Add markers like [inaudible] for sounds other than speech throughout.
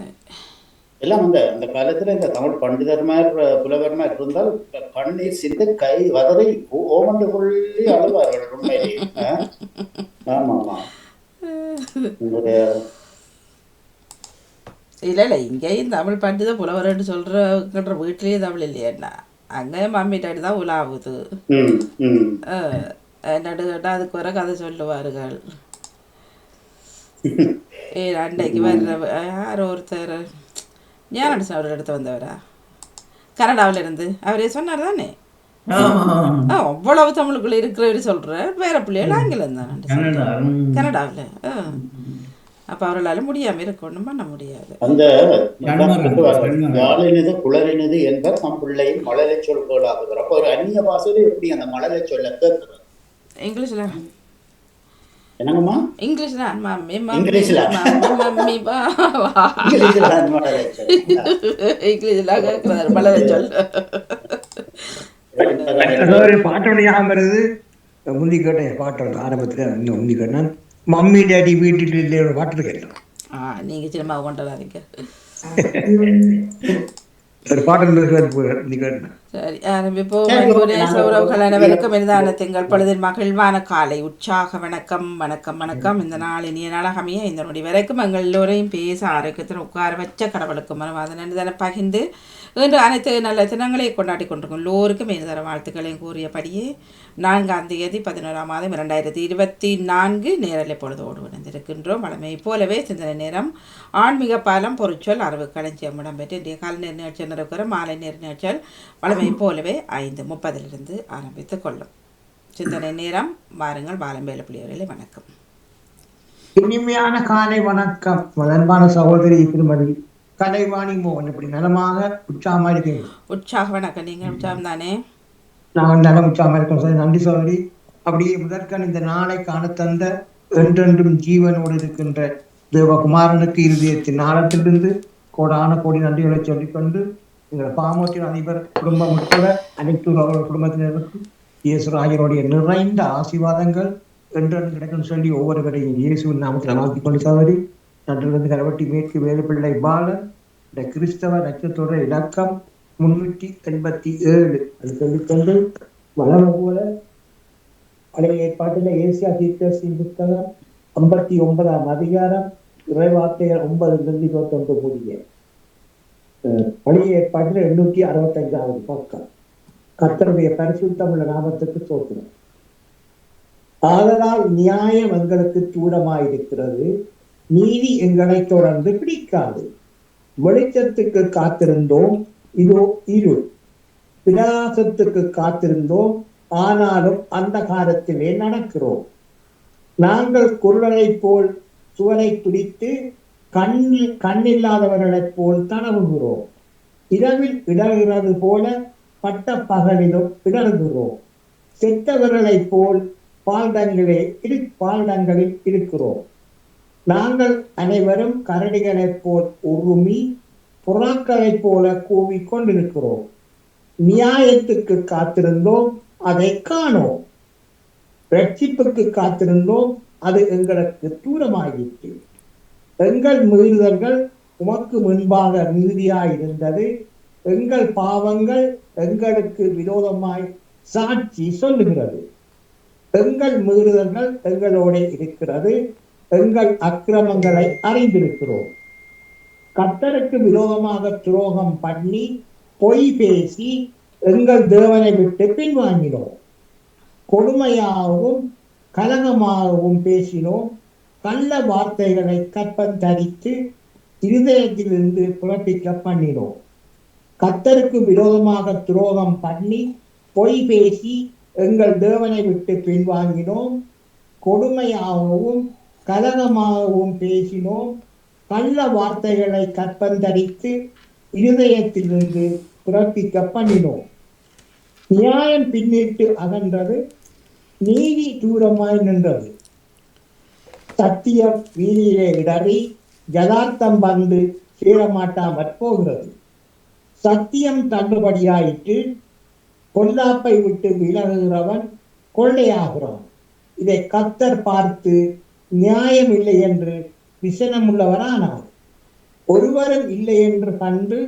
சரி எல்லாம் அந்த அந்த காலத்துல இந்த தமிழ் பண்டிதர்மார் புலவர்மார் இருந்தால் கண்ணீர் சிந்து கை வதறி ஓமண்டு கொள்ளி அழுவார்கள் உண்மையிலே? ஆமா ஆமா இல்லை இல்லை இங்கேயும் தமிழ் பாட்டு தான் புலவரன்னு சொல்கிறன்ற வீட்லேயும் தமிழ் இல்லையண்ணா அங்கேயும் மம்மிட்டாடி தான் உலாவுது. என்னடு கேட்டால் அதுக்கு வர கதை சொல்லுவார்கள். அன்னைக்கு வர்ற யார் ஒருத்தர். ஞானடிசன் அவர் எடுத்து வந்தவரா? கனடாவில் இருந்து. அவரே சொன்னார் தானே? அவ்வளவு தமிழுக்குள்ள இருக்கிறவர் சொல்கிறேன் வேற பிள்ளைகள் ஆங்கிலம் தான் கனடாவில். அப்போ அவர்களால் முடியாமல் இருக்க ஒன்றும் பண்ண முடியாது. அந்த. யாழினது குளறினது என்பர் தம் பிள்ளையின் மழலை சொல்கோளாகுகிறார் அப்போ ஒரு அந்நிய பாசையில எப்படி அந்த மழலை சொல்ல இங்கிலீஷில்? என்னங்கம்மா? இங்கிலீஷ் தான் மம்மி இங்கிலீஷ்ல? மம்மி மம்மி பா வா. இங்கிலீஷ்ல. இங்கிலீஷில் கேட்குறாரு மலரை சொல் ஒரு பாட்டோட ஞாபகம் வருது. முந்தி கேட்டேன் பாட்டோட ஆரம்பத்துல இன்னும் முந்தி கேட்டேன். மம்மி டேடி வீட்டில் இல்லைய ஒரு பாட்டு கேட்டேன் ஆ நீங்கள் சினிமா கொண்டு வராதீங்க. [laughs] சரி சௌரவர்கள் அனைவருக்கும் இனிதான திங்கள் பொழுதின் மகிழ்வான காலை உற்சாக வணக்கம் வணக்கம் வணக்கம் இந்த நாள் இனிய நாளாகமைய இந்த நொடி வரைக்கும் எங்கள் எல்லோரையும் பேச ஆரோக்கியத்தில் உட்கார வச்ச கடவுளுக்கு மனவாத நன்றி பகிர்ந்து இன்று அனைத்து நல்ல தினங்களை கொண்டாடி கொண்டிருக்கும் எல்லோருக்கும் இனிதர வாழ்த்துக்களையும் கூறியபடியே நான்காம் தேதி பதினோராம் மாதம் இரண்டாயிரத்தி இருபத்தி நான்கு நேரலை பொழுதோடு இணைந்திருக்கின்றோம். வளமை போலவே சிந்தனை நேரம் ஆன்மீக பாலம் பொருட்சொல் அறிவு களஞ்சியம் இடம்பெற்று இன்றைய காலை நேர நிகழ்ச்சியில் இருக்கிற மாலை நேர நிகழ்ச்சியில் வளமை போலவே ஐந்து முப்பதிலிருந்து ஆரம்பித்துக் கொள்ளும். சிந்தனை நேரம் வாருங்கள் பாலம்பேல பிள்ளையர்களே வணக்கம். இனிமையான காலை வணக்கம். வளர்பான சகோதரி திருமதி கலைவாணி மோகன் இப்படி நலமாக உற்சாகமா இருக்கீங்க உற்சாக வணக்கம் நீங்கள் உற்சாகம் தானே? நான் நலம் உற்சாகமா இருக்கேன் சார். நன்றி சகோதரி. அப்படியே முதற்கண் இந்த நாளை காண தந்த என்றென்றும் ஜீவனோடு இருக்கின்ற தேவகுமாரனுக்கு இருதயத்தின் ஆழத்திலிருந்து கோடான கோடி நன்றிகளை சொல்லிக்கொண்டு எங்கள் பாமோட்டின் அதிபர் குடும்பம் உட்பட அனைத்து அவர்கள் குடும்பத்தினருக்கும் இயேசுராஜனுடைய நிறைந்த ஆசீர்வாதங்கள் என்றென்று கிடைக்கும் சொல்லி ஒவ்வொருவரையும் இயேசுவின் நாமத்தில் வாழ்த்திக் கொண்டு நன்றிலிருந்து கரவட்டி மேற்கு வேலுப்பிள்ளை பாலன் இந்த கிறிஸ்தவ நட்சத்திர இலக்கம் முன்னூற்றி எண்பத்தி ஏழு. அது சொல்லிக்கொண்டு வளம் போல பழைய ஏற்பாட்டில் ஏசியா தீர்க்கசின் புத்தகம் ஐம்பத்தி ஒன்பதாம் அதிகாரம் இறைவார்த்தைகள் ஒன்பதிலிருந்து இருபத்தொன்று கூடிய அஹ், பழைய ஏற்பாட்டில் எண்ணூற்றி அறுபத்தஞ்சாவது பக்கம். கர்த்தருடைய பரிசுத்தமுள்ள நாமத்துக்கு சோத்திரம் ஆதலால் நியாயம் எங்களுக்கு தூரமாயிருக்கிறது. நீதி எங்களை தொடர்ந்து பிடிக்காது. வெளிச்சத்துக்கு காத்திருந்தோம் இதோ இருள். பிரகாசத்துக்கு காத்திருந்தோம் ஆனாலும் அந்த காலத்திலே நடக்கிறோம். நாங்கள் குருடரைப் போல் சுவரை துடித்து கண்ணில் கண்ணில்லாதவர்களைப் போல் தடவுகிறோம். இரவில் இடறுகிறது போல பட்ட பகலிலும் இடறுகிறோம். செத்தவர்களைப் போல் பால்டங்களே இரு பால்டங்களில் இருக்கிறோம். நாங்கள் அனைவரும் கரடிகளைப் போல் உருமி புறாக்களைப் போல கூவிக் கொண்டிருக்கிறோம். நியாயத்துக்கு காத்திருந்தோம் அதை காணோம். ரட்சிப்புக்கு காத்திருந்தோம் அது எங்களுக்கு தூரமாகிற்று. எங்கள் மீறுதல்கள் உமக்கு முன்பாக இருந்தது எங்கள் பாவங்கள் எங்களுக்கு விரோதமாய் சாட்சி சொல்லுகிறது. எங்கள் மீறுதல்கள் எங்களோட இருக்கிறது. எங்கள் அக்கிரமங்களை அறிந்திருக்கிறோம். கத்தருக்கு விரோதமாக துரோகம் பண்ணி பொய் பேசி எங்கள் தேவனை விட்டு பின்வாங்கினோம். கொடுமையாகவும் கலகமாகவும் பேசினோம். கள்ள வார்த்தைகளை கற்பந்தரித்து இருதயத்திலிருந்து புறப்பிக்க பண்ணினோம். கத்தருக்கு விரோதமாக துரோகம் பண்ணி பொய் பேசி எங்கள் தேவனை விட்டு பின்வாங்கினோம். கொடுமையாகவும் கலகமாகவும் பேசினோம். கள்ள வார்த்தைகளை கற்பந்தரித்து இருதயத்திலிருந்து பிறப்பிக்க பண்ணினோம். நியாயம் பின்னிட்டு அகன்றது நீதி தூரமாய் நின்றது. சத்தியம் வீதியிலே இடறி யதார்த்தம் வந்து சீரமாட்டாமற் போகிறது. சத்தியம் தள்ளுபடியாயிற்று பொல்லாப்பை விட்டு விலகுகிறவன் கொள்ளையாகிறான் இதை கத்தர் பார்த்து நியாயம் இல்லை என்று விசனம் உள்ளவரானவர் ஒருவரும் இல்லை என்று கண்டு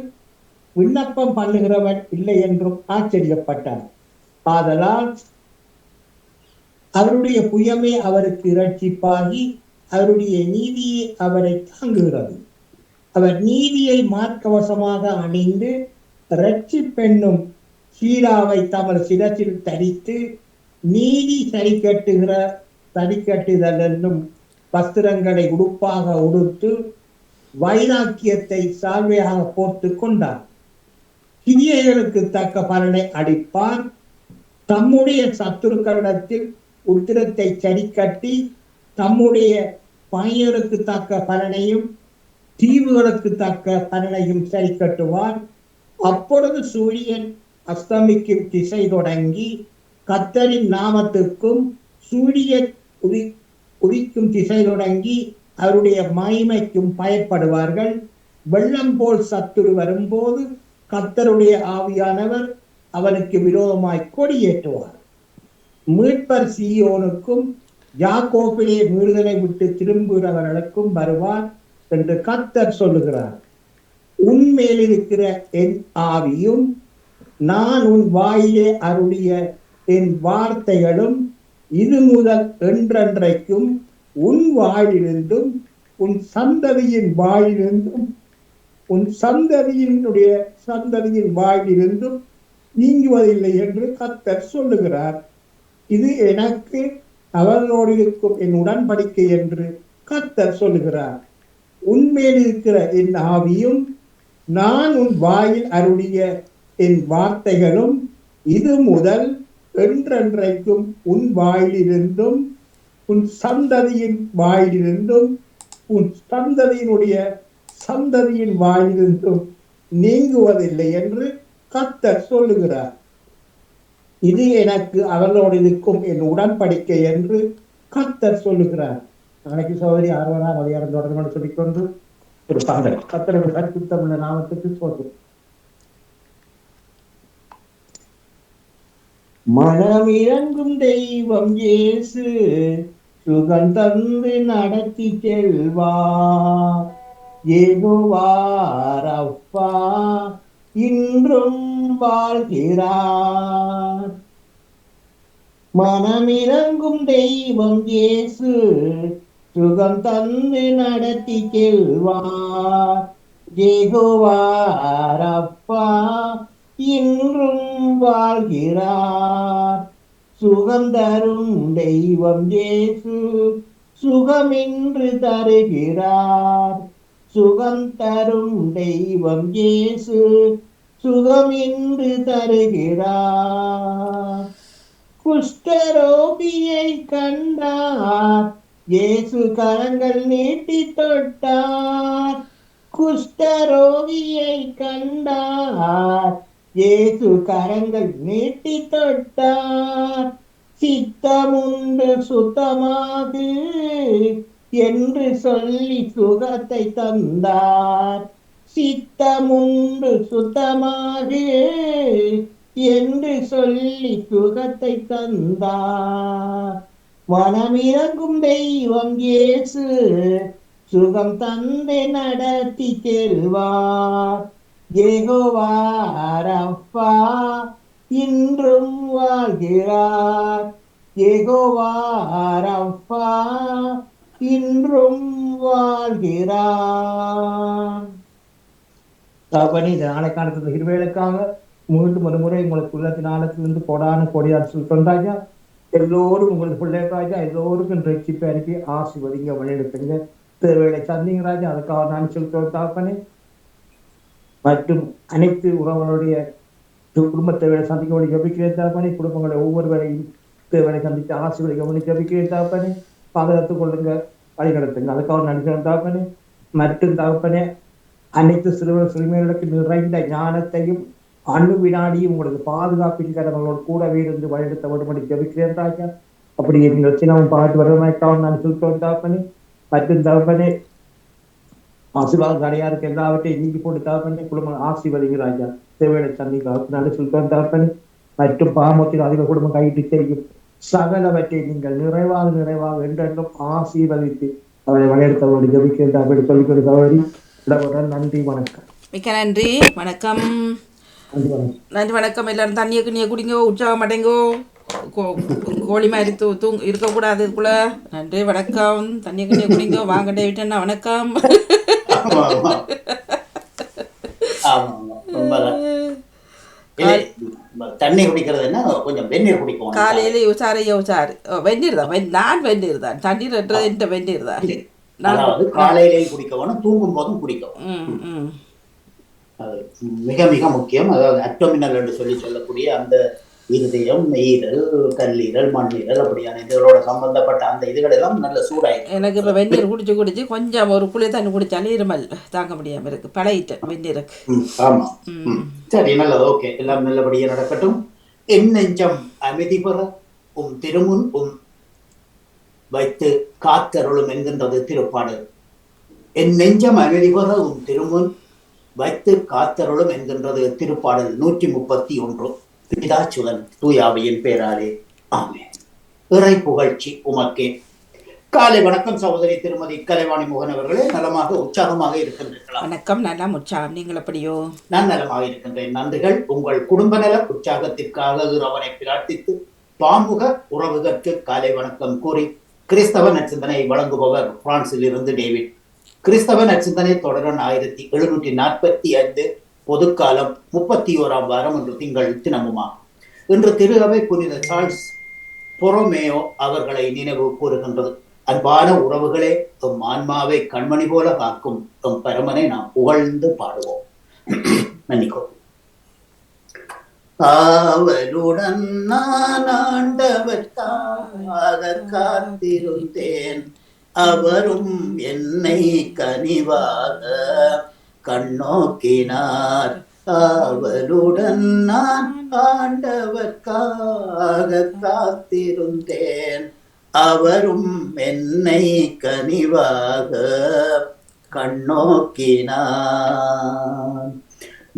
விண்ணப்பம் பண்ணுகிறவன் இல்லை என்றும் ஆச்சரியப்பட்டார். ஆதலால் அவருடைய புயமே அவருக்கு இரட்சிப்பாகி அவருடைய நீதியை அவரை தாங்குகிறது. அவர் நீதியை மார்க்கவசமாக அணிந்து இரட்சிப்பெண்ணும் சீலாவை தமது சிரசில் தரித்து நீதி சரி கட்டுகிற தடிக்கட்டுதல் என்னும் வஸ்திரங்களை உடுப்பாக உடுத்து வைராக்கியத்தை சால்வையாக போர்த்து கொண்டார். கிரியைகளுக்கு தக்க பலனை அடிப்பார் தம்முடைய சத்துருக்களிடத்தில் உத்திரத்தை சரி கட்டி தம்முடைய பையனுக்கு தக்க பலனையும் தீவுகளுக்கு தக்க பலனையும் சரி கட்டுவார் அப்பொழுது சூரியன் அஸ்தமிக்கும் திசை தொடங்கி கத்தரின் நாமத்துக்கும் சூரியன் குறி குறிக்கும் திசை தொடங்கி அவருடைய மகிமைக்கும் பயப்படுவார்கள். வெள்ளம் போல் சத்துரு வரும்போது கத்தருடைய ஆவியானவர் அவனுக்கு விரோதமாய் கொடியேற்றுவார். மீட்பர் சியோனுக்கும் யாக்கோப்பிலே மீறுதலை விட்டு திரும்புகிறவர்களுக்கும் வருவார் என்று கத்தர் சொல்லுகிறார். உன்மேல் இருக்கிற என் ஆவியும் நான் உன் வாயிலே அருளிய என் வார்த்தைகளும் இது முதல் என்றென்றைக்கும் உன் வாயிலிருந்தும் உன் சந்ததியின் வாயிலிருந்தும் உன் சந்ததியினுடைய சந்ததியின் வாயிலிருந்தும் நீங்குவதில்லை என்று கத்தர் சொல்லுகிறார். இது எனக்கு அவர்களோடு இருக்கும் என் உடன்படிக்கை என்று கத்தர் சொல்லுகிறார். உன்மேல் இருக்கிற என் ஆவியும் நான் உன் வாயில் அருளிய என் வார்த்தைகளும் இது முதல் என்றென்றைக்கும் உன் வாயிலிருந்தும் உன் சந்ததியின் வாயிலிருந்தும் உன் சந்ததியினுடைய சந்ததியின் வாயிலிருந்தும் நீங்குவதில்லை என்று கத்தர் சொல்லுகிறார். இது எனக்கு அவர்களோடு இருக்கும் என் உடன்படிக்கை என்று கத்தர் சொல்லுகிறார். நாளைக்கு சோதரி ஆர்வனா மலையாளம் தொடர்பு சொல்லிக்கொண்டு ஒரு பாடல். கத்தர் கற்பித்தமுள்ள நாமத்துக்கு சொல்றேன் மனமிறங்கும் தெய்வம் இயேசு சுகம் தந்து நடத்தி செல்வா ஏகுவார் அப்பா இன்றும் வாழ்கிறார். மனமிறங்கும் தெய்வம் இயேசு சுகம் தந்து நடத்தி செல்வார். ஜெகுவார் அப்பா இன்றும் வாழ்கிறார். சுகம் தரும் தெய்வம் இயேசு சுகமின்று தருகிறார். சுகம் தரும் தெய்வம் இயேசு சுகமின்று தருகிறார். குஷ்டரோபியை கண்டார். இயேசு கரங்கள் நீட்டி தொட்டார். குஷ்டரோகியை கண்டார். இயேசு கரங்கள் நீட்டி தொட்டார். சித்தமுண்டு சுத்தமாகு என்று சொல்லி சுகத்தை தந்தார். சித்தமுண்டு சுத்தமாகு என்று சொல்லி சுகத்தை தந்தார். மனமிறங்கும் தெய்வம் இயேசு சுகம் தந்தை நடத்தி செல்வார் ஏகோவாரப்பா இன்றும் வாழ்கிறார். ஏகோவாரப்பா இன்றும் வாழ்கிறார். தபனி இந்த நாளைக்கான இருவேளுக்காக மீண்டும் ஒரு முறை உங்களுக்கு உள்ளத்தின் ஆழத்திலிருந்து கொடான கொடியார் சொல்றோம் ராஜா எல்லோரும் உங்களுக்கு பிள்ளை ராஜா எல்லோருக்கும் ரட்சிப்பை அனுப்பி ஆசிர்வதிங்க வழிநடத்துங்க. தேவைகளை சந்திங்க ராஜா அதுக்காக நான் சொல்றோம் தாப்பனே மற்றும் அனைத்து உறவுகளுடைய குடும்பத்தை தேவையை சந்திக்க வேண்டிய ஜபிக்கிறேன் தாப்பானே. குடும்பங்களை ஒவ்வொருவரையும் தேவனை சந்தித்து ஆசைகளை வேண்டிய ஜபிக்கிறேன் தாப்பானே. பாதுகாத்துக் கொள்ளுங்க வழிநடத்துங்க அதுக்காக நடிக்கிறேன் தாப்பனே. மற்றும் தகப்பனே அனைத்து சிறுவர் சிறுமிகளுக்கு நிறைந்த ஞானத்தையும் அணு வினாடியும் உங்களுக்கு பாதுகாப்பின் கடமைகளோடு கூடவே இருந்து வழிநடத்த வேண்டும் ஜபிக்கிறேன் ராஜா அப்படி நீங்கள் சின்னமும் பாட்டு வரமைக்காவும் நான் சொல்லிட்டு தாப்பனே. மற்றும் தகப்பனே ஆசீர்வாதம் அடையாருக்கு எல்லாவற்றையும் நீக்கி போட்டு தகப்பனே குடும்பம் ஆசீர்வதிங்க ராஜா தேவையான சந்திக்க நல்ல சொல்லிட்டு தகப்பனே மற்றும் பாமத்தில் அதிக குடும்பம் கையிட்டு செய்யும் சகலவற்றை நீங்கள் நிறைவாக நிறைவாக என்றென்றும் ஆசீர்வதித்து அவரை வழிநடத்தவோடு ஜபிக்கிறேன் அப்படி சொல்லிக்கொண்டு சகோதரி நன்றி வணக்கம். மிக்க நன்றி வணக்கம். நன்றி வணக்கம். நன்றி வணக்கம். எல்லாரும் தண்ணியை கிண்ணியை குடிங்கோ உற்சாக மாட்டேங்கோ கோ- கோழி மாதிரி தூ தூங் இருக்கக்கூடாது இதுக்குள்ள நன்றி வணக்கம். தண்ணியை கிண்ணியை குடிங்கோ வாங்க டேவிட்டண்ணா வணக்கம். தண்ணி குடிக்கிறது என்ன? கொஞ்சம் வெந்நீர் குடிக்கும் காலையில உசாரைய உசாரு ஓ, வெந்நீர் தான். நான் வெந்நீர் தான். தண்ணீர் என்றது என்ற வெந்நீர் தான். நான் அதாவது காலையிலேயும் குடிக்க வேணும் தூங்கும் போதும் குடிக்க வேணும் ம் ம். அது மிக மிக முக்கியம். அதாவது அட்டோமினல் என்று சொல்லி சொல்லக்கூடிய அந்த இருதயம் ஈரல் கல்லீரல் மண்ணீரல் அப்படியான இதுகளோட சம்பந்தப்பட்ட அந்த இதுகள் எல்லாம் நல்ல சூடாயிடும் எனக்கு இப்போ வெந்நீர் குடிச்சு குடிச்சு கொஞ்சம் ஒரு குளிர் தண்ணி குடிச்சாலே இருமல் தாங்க முடியாம இருக்கு. பழகிட்டேன் வெந்நீருக்கு ம், ஆமா. ம். ம். சரி நல்லது. ஓகே. எல்லாம் நல்லபடியா நடக்கட்டும். என் நெஞ்சம் அமைதி பெற உம் திருமுன் உம் வைத்து காத்தருளும் என்கின்றது திருப்பாடல் என் நெஞ்சம் அமைதி பெற உம் திருமுன் வைத்து காத்தருளும் என்கின்றது திருப்பாடல் நூற்றி முப்பத்தி ஒன்று. பிதாச்சுதன் தூயாவையின் பேராலே. ஆமென். இறை புகழ்ச்சி உமக்கே. காலை வணக்கம் சகோதரி திருமதி கலைவாணி மோகன் அவர்களே. நலமாக உற்சாகமாக இருக்கின்றீர்களா? வணக்கம் நல்லா உற்சாகம். நீங்கள் எப்படியோ? நான் நலமாக இருக்கின்றேன். நன்றிகள் உங்கள் குடும்ப நல உற்சாகத்திற்காக இறைவனை பிரார்த்தித்து பாமுக உறவுகளுக்கு காலை வணக்கம் கூறி கிறிஸ்தவ நற்சிந்தனை வழங்குபவர் பிரான்சில் இருந்து டேவிட். கிறிஸ்தவ நற்சிந்தனை தொடரன் ஆயிரத்தி எழுநூற்றி நாற்பத்தி ஐந்து பொதுக்காலம் முப்பத்தி ஓராம் வாரம் என்று திங்கள் தினமுமா? இன்று திரு அவை புனித சார்ல்ஸ் பொரோமேயோ அவர்களை நினைவு கூறுகின்றது. அன்பான உறவுகளே எம் ஆன்மாவை கண்மணி போல காக்கும் எம் பரமனை நாம் புகழ்ந்து பாடுவோம். [clears throat] மன்னிக்கோ. அவருடன் நான் ஆண்டவர்க்காக காத்திருந்தேன். அவரும் என்னை கனிவாக கண்ணோக்கினார். அவளுடன் நான் ஆண்டவர்க்காக காத்திருந்தேன் அவரும் என்னை கனிவாக கண்ணோக்கினார்.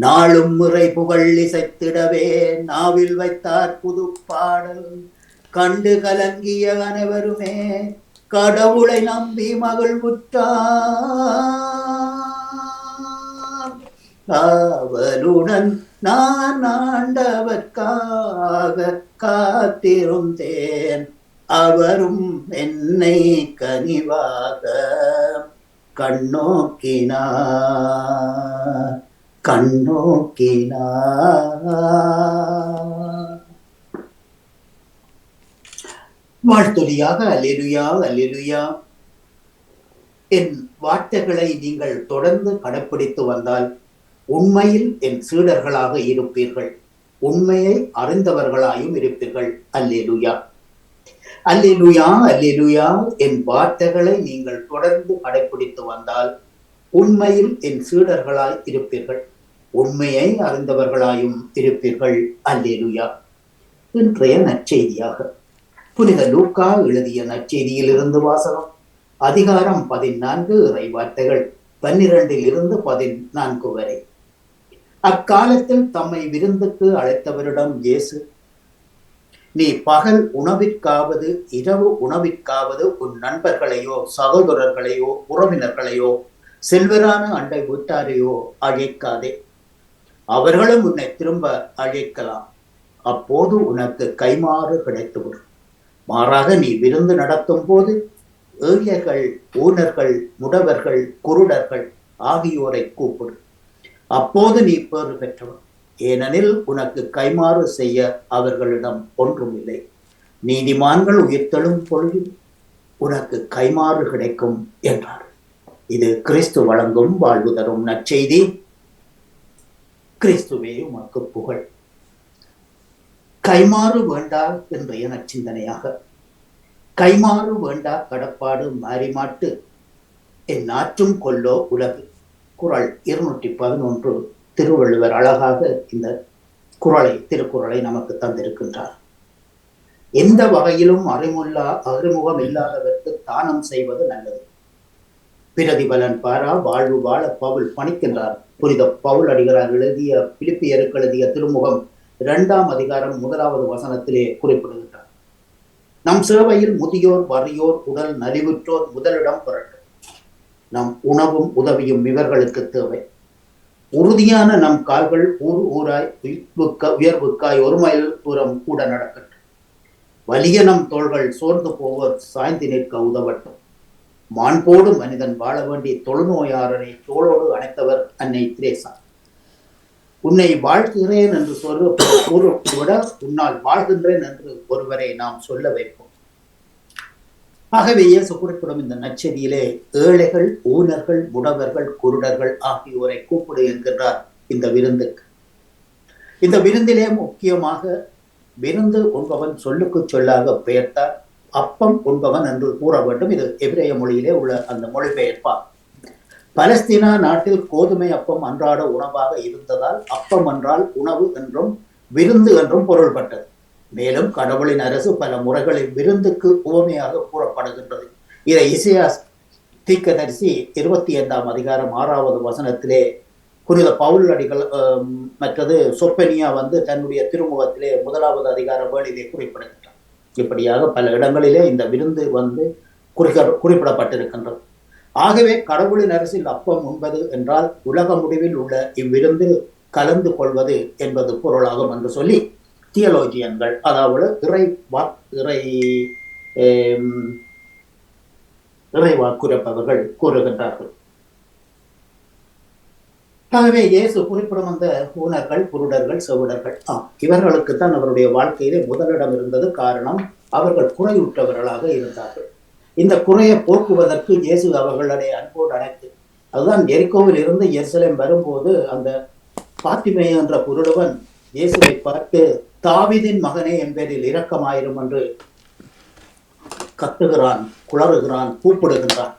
நாளும் முறை புகழ் இசைத்திடவே நாவில் வைத்தார் புது பாடல் கண்டு கலங்கிய அனைவருமே கடவுளை நம்பி மகள் முற்றார் காவலுடன் நான் ஆண்டவர்க்காக காத்திருந்தேன். அவரும் என்னை கனிவாக கண்ணோக்கினார். கண்ணோக்கினார். வாழ்த்தொலியாக அல்லேலுயா அல்லேலுயா. என் வார்த்தைகளை நீங்கள் தொடர்ந்து கடைப்பிடித்து வந்தால் உண்மையில் என் சீடர்களாக இருப்பீர்கள். உண்மையை அறிந்தவர்களாயும் இருப்பீர்கள். அல்லேலுயா. அல்லேலுயா அல்லேலுயா. என் வார்த்தைகளை நீங்கள் தொடர்ந்து கடைபிடித்து வந்தால் உண்மையில் என் சீடர்களாய் இருப்பீர்கள். உண்மையை அறிந்தவர்களாயும் இருப்பீர்கள். அல்லேலுயா. இன்றைய நற்செய்தியாக. புனித லூக்கா எழுதிய நற்செய்தியில் இருந்து வாசகம். அதிகாரம் பதினான்கு இறை வார்த்தைகள் பன்னிரண்டில் இருந்து பதினான்கு வரை. அக்காலத்தில் தம்மை விருந்துக்கு அழைத்தவரிடம் இயேசு நீ பகல் உணவிற்காவது இரவு உணவிற்காவது உன் நண்பர்களையோ சகோதரர்களையோ உறவினர்களையோ செல்வரான அண்டை வீட்டாரையோ அழைக்காதே. அவர்களும் உன்னை திரும்ப அழைக்கலாம். அப்போது உனக்கு கைமாறு கிடைத்துவிடும். மாறாக நீ விருந்து நடத்தும் போது ஏழைகள் ஊனர்கள் முடவர்கள் குருடர்கள் ஆகியோரை கூப்பிடு. அப்போது நீ பேறு பெற்றவன். ஏனெனில் உனக்கு கைமாறு செய்ய அவர்களிடம் ஒன்றும் இல்லை நீதிமான்கள் உயிர்த்தெழும் பொழுது உனக்கு கைமாறு கிடைக்கும் என்றார். இது கிறிஸ்து வழங்கும் வாழ்வு தரும் நற்செய்தி. கிறிஸ்துவே உமக்கு புகழ். கைமாறு வேண்டா இன்றைய நற்சிந்தனையாக. கைமாறு வேண்டா கடப்பாடு மாறிமாட்டு. என் நாற்றும் கொல்லோ உலகு. குறள் இருநூற்றி பதினொன்று திருவள்ளுவர் அழகாக இந்த குறளை திருக்குறளை நமக்கு தந்திருக்கின்றார். எந்த வகையிலும் அறிமுல்லா அறிமுகம் இல்லாதவர்க்கு தானம் செய்வது நல்லது. பிரதிபலன் பாரா வாழ்வு வாழ பவுல் பணிக்கின்றார். புரித பவுல் அடிகளார் எழுதிய பிலிப்பியருக்கு எழுதிய திருமுகம் இரண்டாம் அதிகாரம் முதலாவது வசனத்திலே குறிப்பிடுகின்றார். நம் சேவையில் முதியோர் வறியோர் உடல் நலிவுற்றோர் முதலிடம் புரட்டும் நம் உணவும் உதவியும் இவர்களுக்கு தேவை. உறுதியான நம் கால்கள் ஊர் ஊராய் உயிர்வுக்க உயர்வுக்காய் ஒரு மைல் தூரம் கூட நடக்கட்டும். வலிய நம் தோள்கள் சோர்ந்து போவோர் சாய்ந்து நிற்க உதவட்டும். மாண்போடு மனிதன் வாழ வேண்டிய தொழுநோயாளரை தோளோடு அணைத்தவர் அன்னை திரேசா. உன்னை வாழ்த்துகிறேன் என்று சொல்ல கூறுவதை விட உன்னால் வாழ்கின்றேன் என்று ஒருவரை நாம் சொல்ல வைப்போம். ஆகவே இயேசு குறிப்பிடும் இந்த நச்செடியிலே ஏழைகள் ஊனர்கள் உணவர்கள் குருடர்கள் ஆகியோரை கூப்பிடு என்கின்றார் இந்த விருந்துக்கு. இந்த விருந்திலே முக்கியமாக விருந்து உண்பவன் சொல்லுக்கு சொல்லாக பெயர்த்தார் அப்பம் உண்பவன் என்று கூற வேண்டும். இது எபிரேய மொழியிலே உள்ள அந்த மொழிபெயர்ப்பார். பலஸ்தீனா நாட்டில் கோதுமை அப்பம் அன்றாட உணவாக இருந்ததால் அப்பம் என்றால் உணவு என்றும் விருந்து என்றும் பொருள்பட்டது. மேலும் கடவுளின் அரசு பல முறைகளில் விருந்துக்கு உவமையாக கூறப்படுகின்றது. இதை இசையா தீக்கதரிசி இருபத்தி ஐந்தாம் அதிகாரம் ஆறாவது வசனத்திலே புனித பவுல் அடிகள் மற்றது சொப்பனியா வந்து தன்னுடைய திருமுகத்திலே முதலாவது அதிகார வேளிலே குறிப்பிடுகின்றார். இப்படியாக பல இடங்களிலே இந்த விருந்து வந்து குறிக்க குறிப்பிடப்பட்டிருக்கின்றது. ஆகவே கடவுளின் அரசில் அப்பம் உண்பது என்றால் உலக முடிவில் உள்ள இவ்விருந்து கலந்து கொள்வது என்பது பொருளாகும் என்று சொல்லி தியலோஜியன்கள் அதாவது இறை வா இறை ஏம், இறை கூறுகின்றார்கள். ஆகவே இயேசு குறிப்பிடும் அந்த ஊனர்கள் குருடர்கள் செவிடர்கள் ஆம் இவர்களுக்கு தான் அவருடைய வாழ்க்கையிலே முதலிடம் இருந்தது காரணம் அவர்கள் குறையுற்றவர்களாக இருந்தார்கள். இந்த குறையை போக்குவதற்கு இயேசு அவர்களுடைய அன்போடு அழைத்து அதுதான் எரிக்கோவில் இருந்து எருசலேம் வரும்போது அந்த பாத்திமே என்ற குருடுவன் இயேசுவை பார்த்து தாவிதின் மகனே என் பேரில் இரக்கமாயிரும் என்று கத்துகிறான் குளறுகிறான் கூப்பிடுகின்றான்.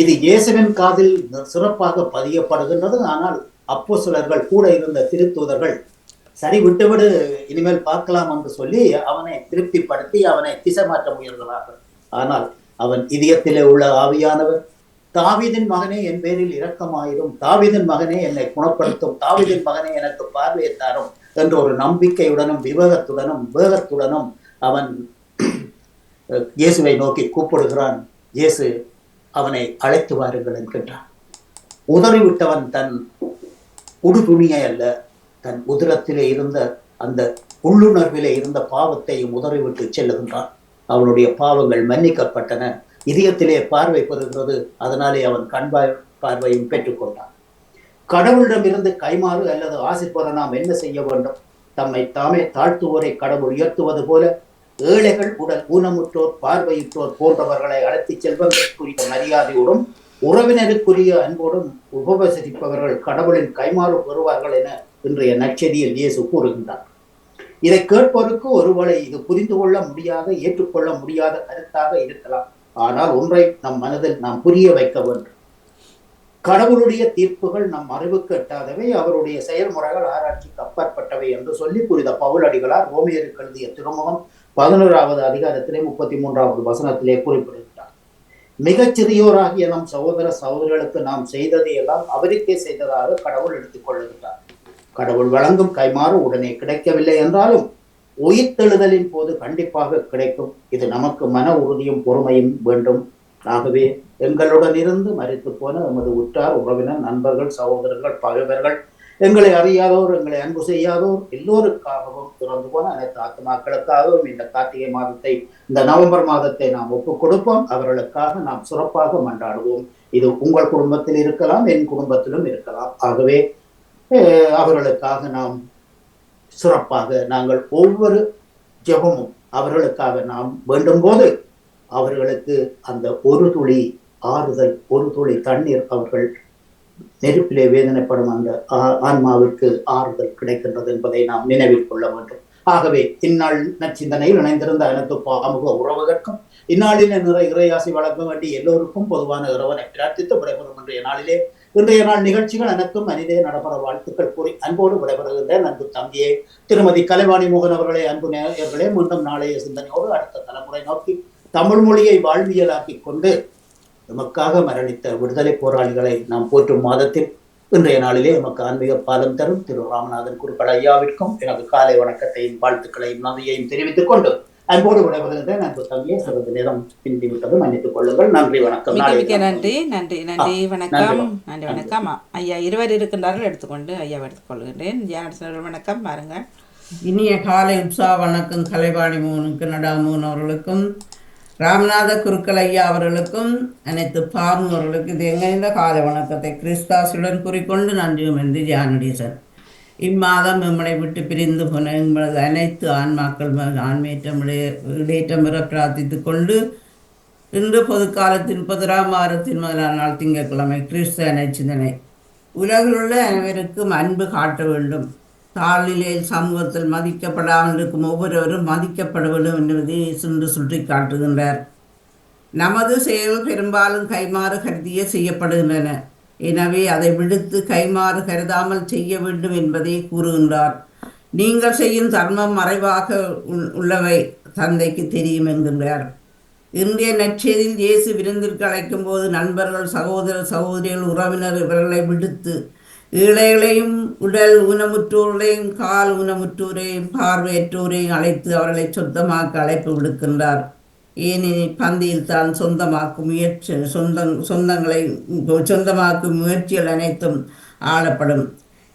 இது இயேசுவின் காதில் சிறப்பாக பதியப்படுகின்றது. ஆனால் அப்போ சிலர்கள் கூட இருந்த திருத்தூதர்கள் சரி விட்டுவிடு இனிமேல் பார்க்கலாம் என்று சொல்லி அவனை திருப்திப்படுத்தி அவனை திசை மாற்ற முயல்கிறார்கள். ஆனால் அவன் இதயத்திலே உள்ள ஆவியானவர் தாவிதின் மகனே என் பேரில் இரக்கமாயிரும் தாவிதின் மகனே என்னை குணப்படுத்தும் தாவிதின் மகனே எனக்கு பார்வையை தாரும் என்ற ஒரு நம்பிக்கையுடனும் விவேகத்துடனும் வேகத்துடனும் அவன் இயேசுவை நோக்கி கூப்பிடுகிறான். இயேசு அவனை அழைத்து வாருங்கள் என்கின்றான். உதறிவிட்டவன் தன் உடுதுணியை அல்ல தன் உதிரத்திலே இருந்த அந்த உள்ளுணர்விலே இருந்த பாவத்தையும் உதறிவிட்டு செல்லுகின்றான். அவனுடைய பாவங்கள் மன்னிக்கப்பட்டன. இதயத்திலே பார்வை பெறுகிறது அதனாலே அவன் கண் பார்வையும் பெற்றுக்கொண்டான். கடவுளிடமிருந்து கைமாறு அல்லது ஆசை பெற நாம் என்ன செய்ய வேண்டும்? தம்மை தாமே தாழ்த்துவோரை கடவுள் உயர்த்துவது போல ஏழைகள் உடல் ஊனமுற்றோர் பார்வையுற்றோர் போன்றவர்களை அழைத்துச் செல்வதற்குரிய மரியாதையோடும் உறவினருக்குரிய அன்போடும் உபவசிப்பவர்கள் கடவுளின் கைமாறு பெறுவார்கள் என இன்றைய நச்செடியில் இயேசு கூறுகின்றார். இதை கேட்பதற்கு ஒருவேளை இது புரிந்து கொள்ள முடியாத ஏற்றுக்கொள்ள முடியாத கருத்தாக இருக்கலாம். ஆனால் ஒன்றை நம் மனதில் நாம் புரிய வைக்க வேண்டும். கடவுளுடைய தீர்ப்புகள் நம் அறிவுக்கு எட்டாதவை அவருடைய செயல்முறைகள் ஆராய்ச்சிக்கு அப்பாற்பட்டவை என்று சொல்லி புரித பவுலடிகளார் ரோமியருக்கு எழுதிய திருமுகம் பதினோராவது அதிகாரத்திலே முப்பத்தி மூன்றாவது வசனத்திலே குறிப்பிடுகிறார். மிகச் சிறியோராகிய நம் சகோதர சகோதரிகளுக்கு நாம் செய்ததை எல்லாம் அவருக்கே செய்ததாக கடவுள் எடுத்துக் கொள்ளுகிறார். கடவுள் வழங்கும் கைமாறு உடனே கிடைக்கவில்லை என்றாலும் உயிர்த்தெழுதலின் போது கண்டிப்பாக கிடைக்கும். இது நமக்கு மன உறுதியும் பொறுமையும் வேண்டும். ஆகவே எங்களுடன் இருந்து மறித்து போன எமது உற்றார் உறவினர் நண்பர்கள் சகோதரர்கள் பகைவர்கள் எங்களை அறியாதோர் எங்களை அன்பு செய்யாதோர் எல்லோருக்காகவும் திறந்து போன அனைத்து ஆத்மாக்களுக்காகவும் இந்த கார்த்திகை மாதத்தை இந்த நவம்பர் மாதத்தை நாம் ஒப்புக் கொடுப்போம். அவர்களுக்காக நாம் சிறப்பாக மன்றாடுவோம். இது உங்கள் குடும்பத்தில் இருக்கலாம் என் குடும்பத்திலும் இருக்கலாம். ஆகவே அவர்களுக்காக நாம் சிறப்பாக நாங்கள் ஒவ்வொரு ஜெபமும் அவர்களுக்காக நாம் வேண்டும் போது அவர்களுக்கு அந்த ஒரு துளி ஆறுதல் ஒரு துளி தண்ணீர் அவர்கள் நெருப்பிலே வேதனைப்படும் அந்த ஆன்மாவிற்கு ஆறுதல் கிடைக்கின்றது என்பதை நாம் நினைவில் கொள்ள வேண்டும். ஆகவே இந்நாள் நச்சிந்தனையில் இணைந்திருந்த அனைத்து பாமுக உறவுகளுக்கும் இந்நாளில் நிறை இறையாசி வழங்க வேண்டிய எல்லோருக்கும் பொதுவான இறைவனை பிரார்த்தித்து விடைபெறும் இன்றைய நாளிலே. இன்றைய நாள் நிகழ்ச்சிகள் அனைத்தும் மனிதே நடப்பட வாழ்த்துக்கள் கூறி அன்போடு விடைபெறுகின்றேன். அன்பு தம்பியே திருமதி கலைவாணி மோகன் அவர்களே அன்பு நேயர்களே மீண்டும் நாளைய சிந்தனையோடு அடுத்த தலைமுறை நோக்கி தமிழ் மொழியை வாழ்வியலாக்கி கொண்டு எமக்காக மரணித்த விடுதலை போராளிகளை நாம் போற்றும் மாதத்தில் இன்றைய நாளிலே எமக்கு ஆன்மீக பாலம் தரும். திரு ராமநாதன் குருக்கள் ஐயாவிற்கும் எனது காலை வணக்கத்தையும் வாழ்த்துக்களையும் நன்றியையும் தெரிவித்துக் கொண்டு அன்போடு விடைபெறுகின்றேன் அன்பு தங்கிய சிறிது நேரம் பிந்தி விட்டது மன்னித்துக் கொள்ளுங்கள். நன்றி வணக்கம். நன்றி. நன்றி நன்றி. வணக்கம். நன்றி. வணக்கம். ஐயா இருவர் இருக்கின்றார்கள். எடுத்துக்கொண்டு ஐயா எடுத்துக்கொள்கின்றேன் ஜானசன் வணக்கம். பாருங்கள். இனிய காலை உற்சாக வணக்கம். கலைவாணி மோகனுக்கு நடா மோகன் அவர்களுக்கும். ராமநாத குருக்கள் ஐயா அவர்களுக்கும் அனைத்து பாமு இது எங்கிருந்த கால வணக்கத்தை கிறிஸ்தாசுடன் குறிக்கொண்டு நன்றியும் என்று ஜானடீசன் இம்மாதம் நம்மளை விட்டு பிரிந்து போன எங்களது அனைத்து ஆன்மாக்கள் ம- ஆன்மீட்டம் இடைய- பெற பிரார்த்தித்து கொண்டு இன்று பொதுக்காலத்தின் முப்பதாம் வாரத்தின் முதலாம் நாள் திங்கட்கிழமை கிறிஸ்தவ சிந்தனை உலகிலுள்ள அனைவருக்கும் அன்பு காட்ட வேண்டும். தாழ்நிலையில் சமூகத்தில் மதிக்கப்படாமல் இருக்கும் ஒவ்வொருவரும் மதிக்கப்பட வேண்டும் என்பதை சென்று சுற்றி காட்டுகின்றார் நமது செயல் பெரும்பாலும் கைமாறு கருதியே செய்யப்படுகின்றன. எனவே அதை விடுத்து கைமாறு கருதாமல் செய்ய வேண்டும் என்பதை கூறுகின்றார். நீங்கள் செய்யும் தர்மம் மறைவாக உள்- உள்ளவை தந்தைக்கு தெரியும் என்கின்றார். இன்றைய நற்செய்தியில் இயேசு விருந்திற்கு அழைக்கும் போது நண்பர்கள் சகோதர சகோதரிகள் உறவினர் இவர்களை விடுத்து ஏழைகளையும் உடல் ஊனமுற்றோரையும் கால் ஊனமுற்றோரையும் பார்வையற்றோரையும் அழைத்து அவர்களை சொந்தமாக்க அழைப்பு விடுக்கின்றார். ஏனெனில் பந்தியில் தான் சொந்தமாக்கும் முயற்சி சொந்த சொந்தங்களை சொந்தமாக்கும் முயற்சிகள் அனைத்தும் ஆளப்படும்.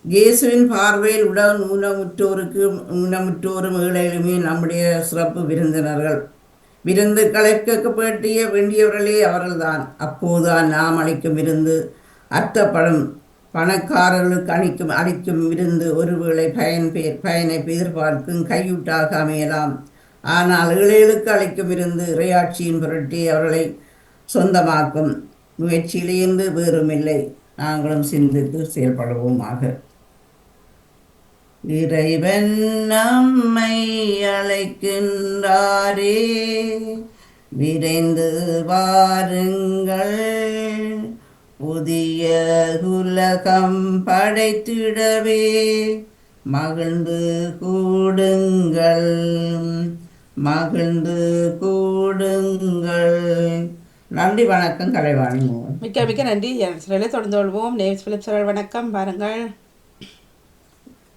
இயேசுவின் பார்வையில் உடல் ஊனமுற்றோருக்கு ஊனமுற்றோரும் ஏழைகளுமே நம்முடைய சிறப்பு விருந்தினர்கள். விருந்து கலைக்க வேண்டிய வேண்டியவர்களே அவர்கள்தான். அப்போதுதான் நாம் அளிக்கும் விருந்து அர்த்தப்படும். பணக்காரர்களுக்கு அளிக்கும் அளிக்கும் விருந்து ஒருவேளை பயன் பெயர் பயனை எதிர்பார்க்கும் கையூட்டாக அமையலாம். ஆனால் ஏழைகளுக்கு அளிக்கும் விருந்து இறையாட்சியின் பொருட்டே அவர்களை சொந்தமாக்கும் முயற்சியிலிருந்து வேறுமில்லை. நாங்களும் சிந்தித்து செயல்படுவோமாக. இறைவன் நம்மை அழைக்கின்றாரே. விரைந்து வாருங்கள். புதிய உலகம் படைத்திடவே மகிழ்ந்து கூடுங்கள். மகிழ்ந்து கூடுங்கள். நன்றி வணக்கம் கலைவாணி மோகன். மிக்க மிக்க நன்றி. ஜானசனிலே தொடர்ந்து கொள்வோம். நேவ்ஸ் பிலிப்ஸ் அவர்கள் வணக்கம். பாருங்கள்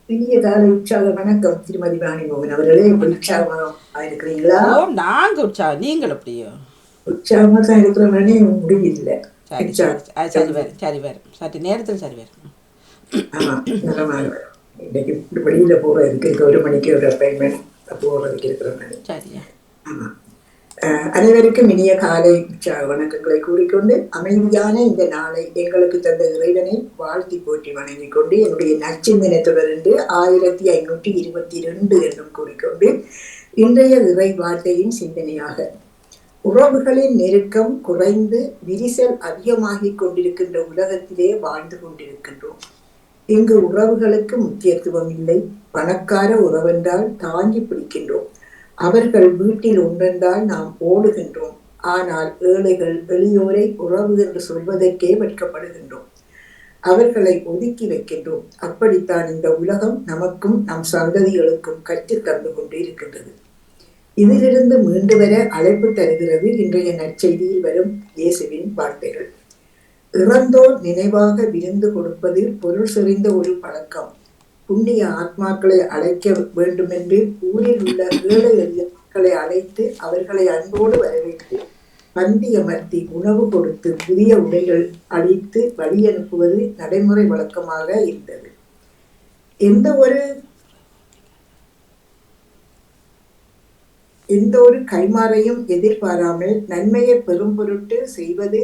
இனிய காலை உற்சாக வணக்கம் திருமதி வாணி மோகன் அவர்களே. உற்சாகமாக இருக்கிறீங்களா ஓ நாங்க உற்சாகம். நீங்கள் எப்படியோ உற்சாகமா தான் இருக்கிறோம்னே முடியல. சரி. சரி. அது சரி வரும் சரி வரும். சற்று நேரத்தில் சரி வரும். இன்னைக்கு வெளியில போறதுக்கு இருக்கு. ஒரு மணிக்கு ஒரு அப்பாயின்மெண்ட் போறதுக்கு இருக்கிறோம் சரியா. ஆமா. அஹ் அனைவருக்கும் இனிய காலை வணக்கங்களை கூறிக்கொண்டு அமைதியான இந்த நாளை எங்களுக்கு தந்த இறைவனை வாழ்த்தி போற்றி வணங்கிக் கொண்டு என்னுடைய நச்சிந்தனை தொடர்ந்து ஆயிரத்தி ஐநூற்றி இருபத்தி ரெண்டு என்றும் கூறிக்கொண்டு இன்றைய இறை வார்த்தையின் சிந்தனையாக உறவுகளின் நெருக்கம் குறைந்து விரிசல் அதிகமாகிக் கொண்டிருக்கின்ற உலகத்திலே வாழ்ந்து கொண்டிருக்கின்றோம். இங்கு உறவுகளுக்கு முக்கியத்துவம் இல்லை. பணக்கார உறவென்றால் தாங்கி பிடிக்கின்றோம். அவர்கள் வீட்டில் ஒன்றென்றால் நாம் ஓடுகின்றோம். ஆனால் ஏழைகள் எளியோரை உறவு என்று சொல்வதற்கே வெட்கப்படுகின்றோம். அவர்களை ஒதுக்கி வைக்கின்றோம். அப்படித்தான் இந்த உலகம் நமக்கும் நம் சந்ததிகளுக்கும் கற்றுத் தந்து கொண்டு இருக்கின்றது இதிலிருந்து மீண்டு வர அழைப்பு தருகிறது இன்றைய நற்செய்தியில் வரும் இயேசுவின் வார்த்தைகள். இறந்தோர் நினைவாக விருந்து கொடுப்பது பொருள் செறிந்த ஒரு பழக்கம். புண்ணிய ஆத்மாக்களை அழைக்க வேண்டுமென்று ஊரில் உள்ள ஏழை எளிய மக்களை அழைத்து அவர்களை அன்போடு வரவேற்று பந்தி அமர்த்தி உணவு கொடுத்து புதிய உடைகள் அழித்து வழி அனுப்புவது நடைமுறை வழக்கமாக இருந்தது. எந்த ஒரு எந்த ஒரு கைமாறையும் எதிர்பாராமல் நன்மையை பெரும் பொருட்டு செய்வது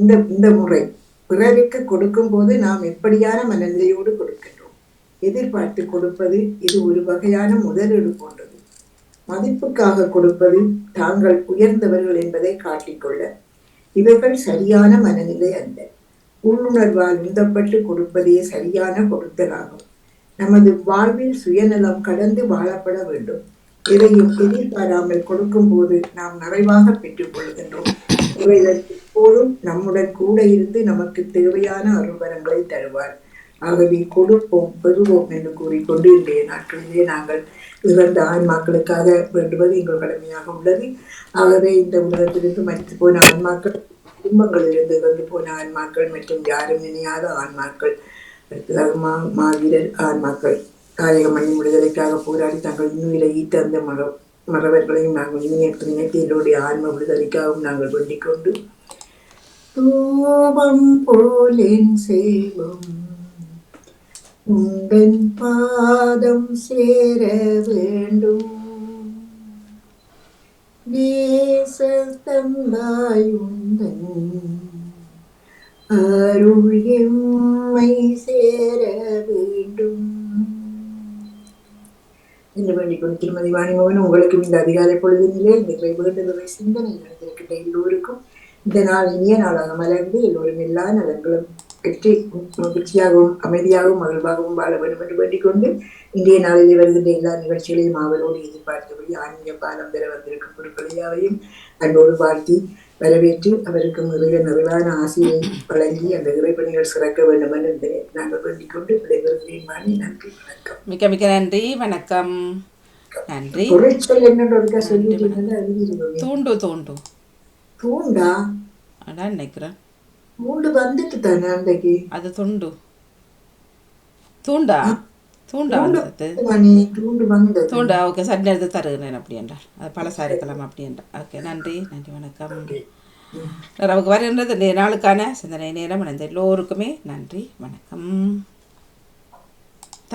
இந்த இந்த முறை. பிறருக்கு கொடுக்கும் போது நாம் எப்படியான மனநிலையோடு கொடுக்கின்றோம்? எதிர்பார்த்து கொடுப்பது இது ஒரு வகையான முதலீடு போன்றது. மதிப்புக்காக கொடுப்பது தாங்கள் உயர்ந்தவர்கள் என்பதை காட்டிக்கொள்ள இவைகள் சரியான மனநிலை அல்ல. உள்ளுணர்வால் உந்தப்பட்டு கொடுப்பதே சரியான கொடுத்தலாகும். நமது வாழ்வில் சுயநலம் கடந்து வாழப்பட வேண்டும். எதையும் எதிர்பாராமல் கொடுக்கும் போது நாம் நிறைவாக பெற்றுக் கொள்கின்றோம். இவைகள் எப்போதும் நம்முடன் கூட இருந்து நமக்கு தேவையான அருள்வரங்களை தருவார். ஆகவே கொடுப்போம் பெறுவோம் என்று கூறிக்கொண்டு இன்றைய நாட்களிலே நாங்கள் இறந்த ஆன்மாக்களுக்காக வேண்டுவது எங்கள் கடமையாக உள்ளது. ஆகவே இந்த உலகத்திலிருந்து மறித்து போன ஆன்மாக்கள் குடும்பங்களிலிருந்து இறந்து போன ஆன்மாக்கள் மற்றும் யாரும் நினையாத ஆன்மாக்கள் அடுத்ததாக மா மாவீரர் ஆன்மாக்கள். தாயக மண்ணின் விடுதலைக்காக போராடி தங்கள் இன்னுயிரை ஈட்ட அந்த மக மறவர்களையும் நாங்கள் இணையத்தில் இணைத்து எங்களுடைய ஆன்ம விடுதலைக்காகவும் நாங்கள் வேண்டிக் கொண்டு தூபம் போலின் செய்வோம் உங்கள் பாதம் சேர வேண்டும். நேசத்தந்தாய் அருள் எம்மை சேர வேண்டும். என்று வேண்டிக் திருமதி வாணிமோகன் உங்களுக்கும் இந்த அதிகாலை பொழுதினிலே இந்த வேண்டுதலை சிந்தனை நடந்திருக்கின்ற எல்லோருக்கும் இந்த நாள் இனிய நாளாக மலர்ந்து எல்லோரும் எல்லா நலன்களும் வெற்றி மகிழ்ச்சியாகவும் அமைதியாகவும் மகிழ்வாகவும் வாழ வேண்டும் என்று வேண்டிக் கொண்டு இன்றைய நாளிலே வருகின்ற எல்லா நிகழ்ச்சிகளையும் ஆவலோடு எதிர்பார்த்தபடி ஆன்மீக பாலம் பெற வந்திருக்கும் குருக்களையாவையும் அன்போடு வாழ்த்தி வரவேற்று அவருக்கு நிறைய நிறைவான ஆசையை வழங்கி அந்த இறைப்பணிகள் சிறக்க வேண்டும் என்று நாங்கள் வேண்டிக் கொண்டு விடைபெறுகிறேன். வாணி நன்றி வணக்கம். மிக்க மிக்க நன்றி வணக்கம். நன்றி. என்னன்றதுக்காக சொல்லிட்டீங்கன்னா எழுதிருக்கோம் தூண்டு தூண்டு. தூண்டா? அதான் நினைக்கிறேன். மூண்டு வந்துட்டு தானே அன்றைக்கு அது துண்டு. தூண்டா? தூண்டா தூண்டு ஓகே சட்னி எடுத்து தருகிறேன் அப்படி என்றார் அது பழசாரி கிழமை அப்படி என்றார் ஓகே நன்றி. நன்றி வணக்கம். நமக்கு வருகின்றது நாளுக்கான சிந்தனை நேரம் இணைந்த எல்லோருக்குமே நன்றி வணக்கம்.